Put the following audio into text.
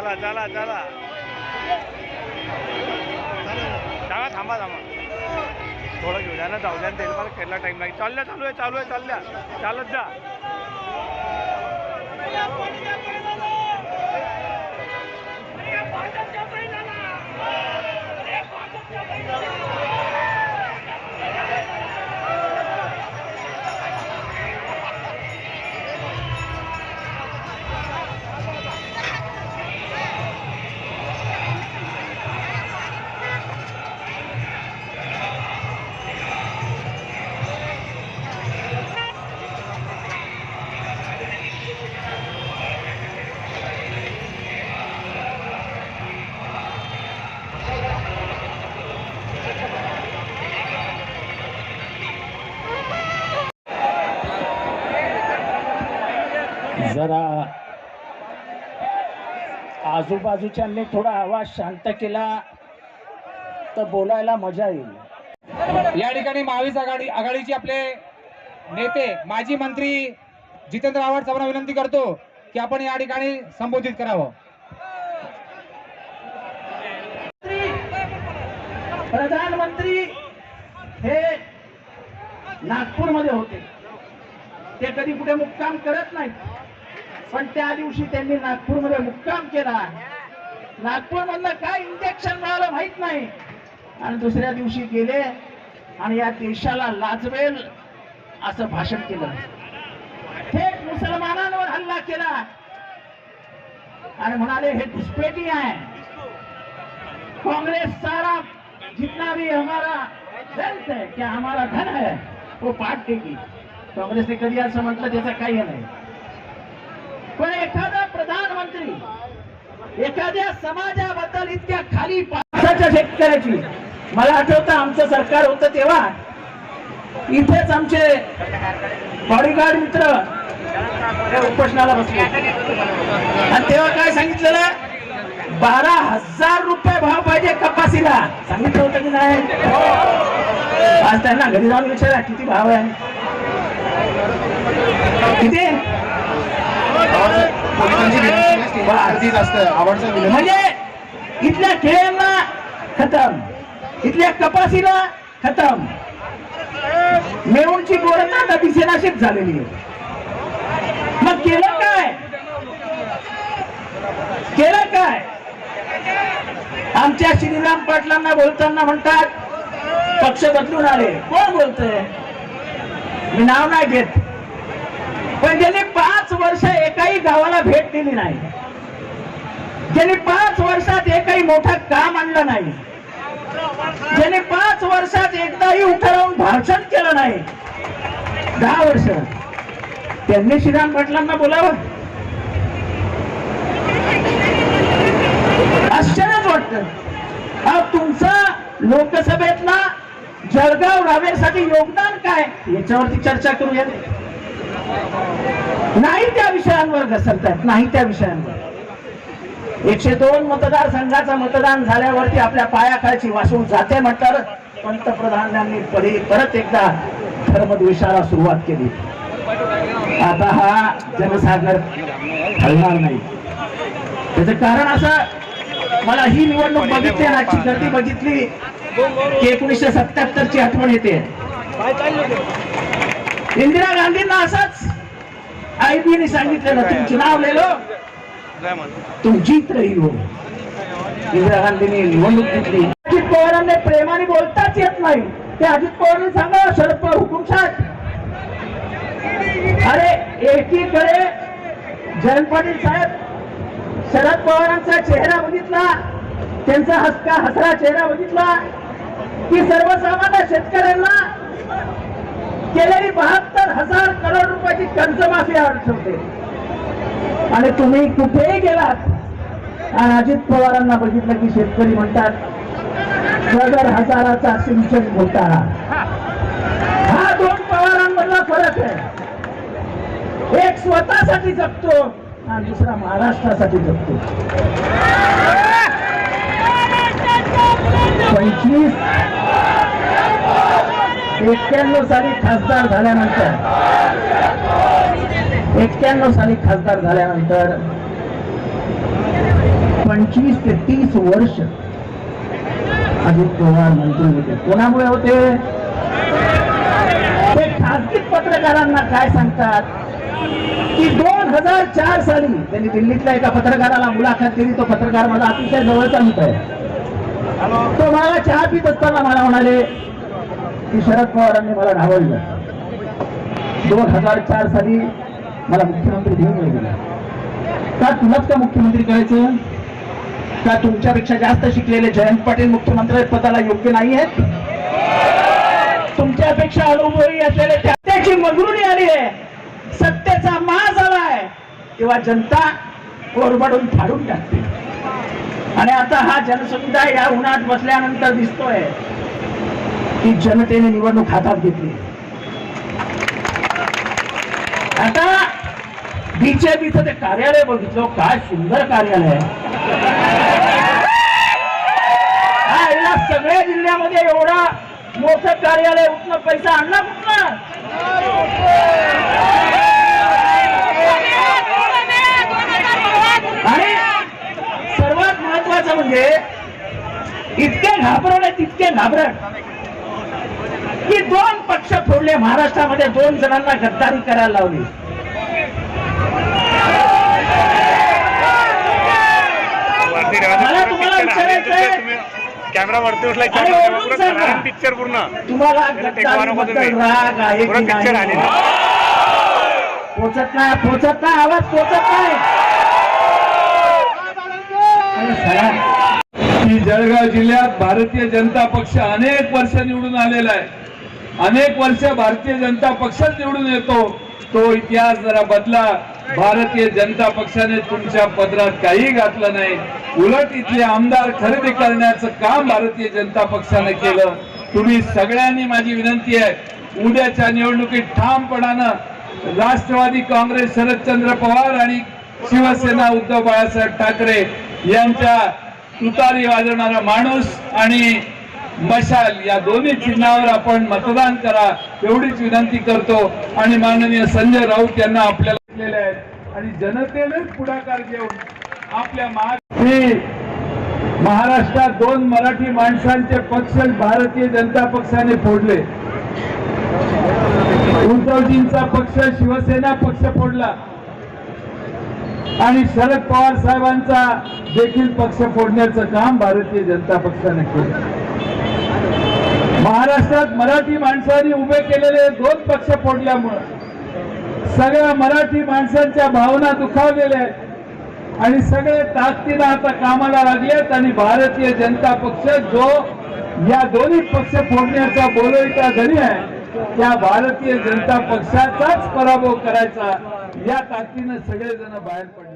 चला चला चला. थांबा थांबा थांबा. थोडं घेऊ द्या ना जाऊ द्या तेल मला खेळला टाईम लागेल. चालल्या चालू आहे चालू आहे चालल्या. चालत जा. जरा आजूबाजूच्यांनी थोडा आवाज शांत केला तर बोलायला मजा येईल. या ठिकाणी महावीस आघाडी आघाडीचे आपले नेते माजी मंत्री जितेंद्र आव्हाड साहेबांना विनंती करतो की आपण या ठिकाणी संबोधित करावं. प्रधानमंत्री हे नागपूरमध्ये होते. ते कधी कुठे मुक्काम करत नाहीत. पण त्या दिवशी त्यांनी नागपूरमध्ये मुक्काम केला. नागपूरमधलं काय इंजेक्शन मिळालं माहीत नाही. आणि दुसऱ्या दिवशी गेले आणि या देशाला लाजवेल असं भाषण केलं. थेट मुसलमानांवर हल्ला केला. आणि म्हणाले हे घुसपेटी आहे. कांग्रेस सारा जितना भी हमारा वेल्थ है क्या हमारा धन है? वो पाठ देगी काँग्रेसने कधी असं म्हटलं त्याचं काही नाही. पण एखादा प्रधानमंत्री एखाद्या समाजाबद्दल इतक्या खाली पावसाच्या शेतकऱ्याची. मला आठवतं आमचं सरकार होतं तेव्हा. इथेच आमचे बॉडीगार्ड मित्र उपोषणाला बसले. आणि तेव्हा काय सांगितलेलं बारा हजार रुपये भाव पाहिजे कपासीला सांगितलं होतं की नाही? आज त्यांना घरी जाऊन विचारा किती भाव आहे. किती? अर्धी जास्त आवडतं म्हणजे इथल्या खेळांना खतम. इथल्या कपासीला खतम. मेऊनची गोरता आता दिसेनाशीच झालेली आहे मग केलं काय? केलं काय? आमच्या श्रीराम पाटलांना बोलताना म्हणतात पक्ष बदलून आले. कोण बोलतंय? मी नाव नाही घेत. पण ज्यांनी पाच वर्ष एकाही गावाला भेट दिली नाही. ज्याने पाच वर्षात एकही मोठं काम आणलं नाही ज्याने पाच वर्षात एकदाही उठं भाषण केलं नाही दहा वर्ष. त्यांनी श्रीराम पाटलांना बोलावं. आश्चर्यच वाटत. तुमचा लोकसभेतला जळगाव रावेरसाठी योगदान काय? याच्यावरती चर्चा करूया. नाही त्या विषयांवर घसरतात नाही त्या विषयांवर. एकशे दोन मतदारसंघाचं मतदान झाल्यावरती आपल्या पायाखालची वासू जाते म्हटल्यावर पंतप्रधानांनी परी परत एकदा धर्मद्वेषाला सुरुवात केली. आता हा जनसागर हलणार नाही. त्याचं कारण असं मला ही निवडणूक बघितली आणि आजची गर्दी बघितली की एकोणीसशे सत्याहत्तर ची आठवण येते. इंदिरा गांधींना असंच आयबीने सांगितलेलं तुम चुनाव लिहिलं लो जीत रही हो. इंदिरा गांधींनी निवडणूक घेतली अजित पवारांनी प्रेमाने बोलताच येत नाही. ते अजित पवारांनी सांगा शरद पवार हुकुमशाह अरे एकीकडे जयंत पाटील साहेब शरद पवारांचा चेहरा बघितला त्यांचा हसका हसरा चेहरा बघितला की सर्वसामान्य शेतकऱ्यांना गेलेली बहात्तर हजार करोड रुपयाची कर्जमाफी आठवते आणि तुम्ही कुठेही गेलात आणि अजित पवारांना बघितलं की शेतकरी म्हणतात सदर हजाराचा सिंचन घोटाळा. हा दोन पवारांमधला फरक आहे. एक स्वतःसाठी जगतो आणि दुसरा महाराष्ट्रासाठी जगतो. पंचवीस एक्क्याण्णव साली खासदार झाल्यानंतर एक्क्याण्णव साली खासदार झाल्यानंतर पंचवीस ते तीस वर्ष अजित पवार मंत्री होते. कोणामुळे होते? ते खासगी पत्रकारांना काय सांगतात? की दोन हजार चार साली त्यांनी दिल्लीतल्या एका पत्रकाराला मुलाखत केली तो पत्रकार माझा अतिशय जवळचा मित्र आहे. तो मला चहा पित असताना मला म्हणाले की शरद पवारांनी मला डावललं दोन हजार चार साली मला मुख्यमंत्री घेऊन गेला. का तुलाच का मुख्यमंत्री करायचं? का तुमच्यापेक्षा जास्त शिकलेले जयंत पाटील मुख्यमंत्री पदाला योग्य नाही आहेत? तुमच्यापेक्षा अनुभवी असलेले त्याची मगरुणी आली आहे. सत्तेचा माज आलाय. तेव्हा जनता कोरबडून फाडून टाकते. आणि आता हा जनसमुदाय या उन्हात बसल्यानंतर दिसतोय की जनतेने निवडणूक हातात घेतली. बीजेपीचं ते कार्यालय बघितलं. काय सुंदर कार्यालय. हा, सगळ्या जिल्ह्यामध्ये एवढा मोठं कार्यालय उठणं पैसा आणला कुठला? आणि सर्वात महत्वाचं म्हणजे इतके घाबरवले तितके घाबरट की दोन पक्ष फोडले. महाराष्ट्रामध्ये दोन जणांना गद्दारी करायला लावली. मला तुम्हाला विचारायचं आहे- कॅमेरा वरती सांगा. पिक्चर पूर्ण. तुम्हाला राग आहे की पिक्चर आले नाही पोचत नाही पोचत नाही आवाज पोचत नाही. अरे सरा, की जळगाव जिल्ह्यात भारतीय जनता पक्ष अनेक वर्ष निवडून आलेला आहे. अनेक वर्ष भारतीय जनता पक्षच निवडून येतो. तो इतिहास जरा बदला. भारतीय जनता पक्षाने तुमच्या पदरात काही घातलं नाही. उलट इथले आमदार खरेदी करण्याचं काम भारतीय जनता पक्षाने केलं. तुम्ही सगळ्यांनी माझी विनंती आहे उद्याच्या निवडणुकीत ठामपणानं राष्ट्रवादी काँग्रेस शरदचंद्र पवार आणि शिवसेना उद्धव बाळासाहेब ठाकरे यांच्या तुतारी वाजवणारा माणूस आणि मशाल या दोन्ही चिन्हावर आपण मतदान करा एवढीच विनंती करतो. आणि माननीय संजय राऊत यांना आपल्याला दिलेले आहेत. आणि जनतेनेच पुढाकार घेऊन आपल्या महाराष्ट्रात दोन मराठी माणसांचे पक्ष भारतीय जनता पक्षाने फोडले. उद्धवजींचा पक्ष शिवसेना पक्ष फोडला. आणि शरद पवार साहेबांचा देखील पक्ष फोडण्याचं काम भारतीय जनता पक्षाने केलं. महाराष्ट्रात मराठी माणसांनी उभे केलेले दोन पक्ष फोडल्यामुळं सगळ्या मराठी माणसांच्या भावना दुखावलेल्या आहेत. आणि सगळे ताकदीनं आता कामाला लागलेत आणि भारतीय जनता पक्ष जो या दोन्ही पक्ष फोडण्याचा बोलविता धनी आहे त्या भारतीय जनता पक्षाचाच पराभव करायचा या ताकदीनं सगळेजण बाहेर पडले.